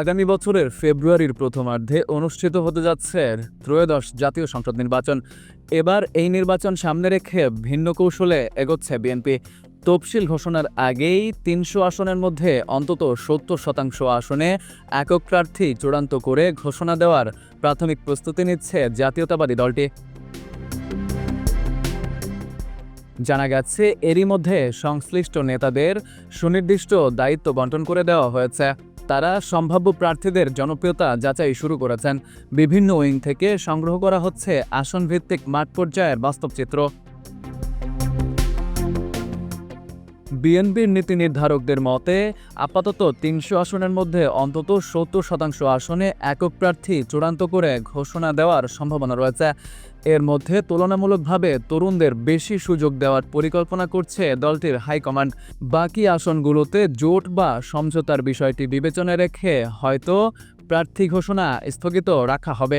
আগামী বছরের ফেব্রুয়ারির প্রথমার্ধে অনুষ্ঠিত হতে যাচ্ছে ত্রয়োদশ জাতীয় সংসদ নির্বাচন। এবার এই নির্বাচন সামনে রেখে ভিন্ন কৌশলে এগোচ্ছে বিএনপি। তফসিল ঘোষণার আগেই তিনশো আসনের মধ্যে অন্তত সত্তর শতাংশ আসনে একক প্রার্থী চূড়ান্ত করে ঘোষণা দেওয়ার প্রাথমিক প্রস্তুতি নিচ্ছে জাতীয়তাবাদী দলটি। জানা গেছে, এরই মধ্যে সংশ্লিষ্ট নেতাদের সুনির্দিষ্ট দায়িত্ব বন্টন করে দেওয়া হয়েছে। তারা সম্ভাব্য প্রার্থীদের জনপ্রিয়তা যাচাই শুরু করেছেন। বিভিন্ন উইং থেকে সংগ্রহ করা হচ্ছে আসন ভিত্তিক মাঠ পর্যায়ের বাস্তব বিএনপির নীতি নির্ধারকদের মতে, আপাতত তিনশো আসনের মধ্যে অন্তত সত্তর শতাংশ আসনে একক প্রার্থী চূড়ান্ত করে ঘোষণা দেওয়ার সম্ভাবনা রয়েছে। এর মধ্যে তুলনামূলকভাবে তরুণদের বেশি সুযোগ দেওয়ার পরিকল্পনা করছে দলটির হাইকমান্ড। বাকি আসনগুলোতে জোট বা সমঝোতার বিষয়টি বিবেচনায় রেখে হয়তো প্রার্থী ঘোষণা স্থগিত রাখা হবে।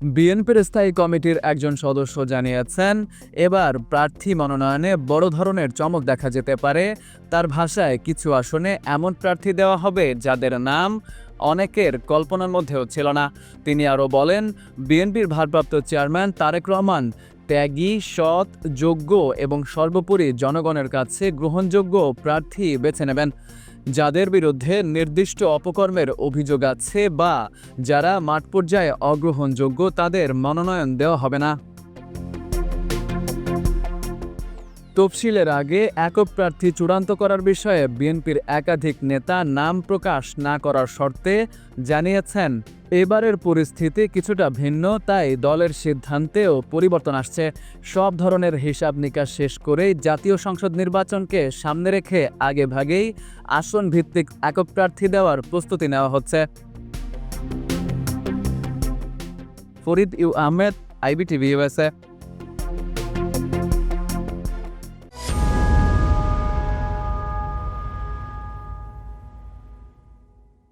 বিএনপির স্থায়ী কমিটির একজন সদস্য জানিয়েছেন, এবার প্রার্থী মনোনয়নে বড় ধরনের চমক দেখা যেতে পারে। তার ভাষায় কিছু আসনে এমন প্রার্থী দেওয়া হবে যাদের নাম অনেকের কল্পনার মধ্যেও ছিল না। তিনি আরও বলেন, বিএনপির ভারপ্রাপ্ত চেয়ারম্যান তারেক রহমান ত্যাগী, সৎ, যোগ্য এবং সর্বোপরি জনগণের কাছে গ্রহণযোগ্য প্রার্থী বেছে নেবেন। যাদের বিরুদ্ধে নির্দিষ্ট অপকর্মের অভিযোগ আছে বা যারা মাঠ পর্যায়ে অগ্রহণযোগ্য, তাদের মনোনয়ন দেওয়া হবে না। তফসিলের আগে একক প্রার্থী চূড়ান্ত করার বিষয়ে বিএনপির একাধিক নেতা নাম প্রকাশ না করার শর্তে জানিয়েছেন। এবারের পরিস্থিতি কিছুটা ভিন্ন, তাই দলের সিদ্ধান্তেও পরিবর্তন আসছে। সব ধরনের হিসাব নিকাশ শেষ করেই জাতীয় সংসদ নির্বাচনকে সামনে রেখে আগে ভাগেই আসন ভিত্তিক একক প্রার্থী দেওয়ার প্রস্তুতি নেওয়া হচ্ছে। Farid U Ahmed, IBTV USA